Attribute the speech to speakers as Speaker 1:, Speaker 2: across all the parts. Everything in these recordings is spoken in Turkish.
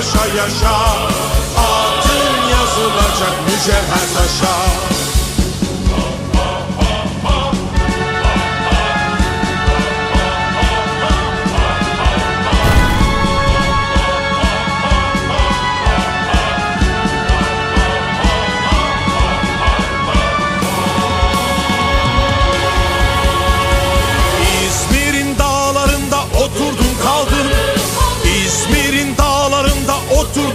Speaker 1: Paşa yaşa. Adın yazılacak mücevher taşa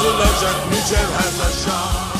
Speaker 1: Adın yazılacak mücevher taşa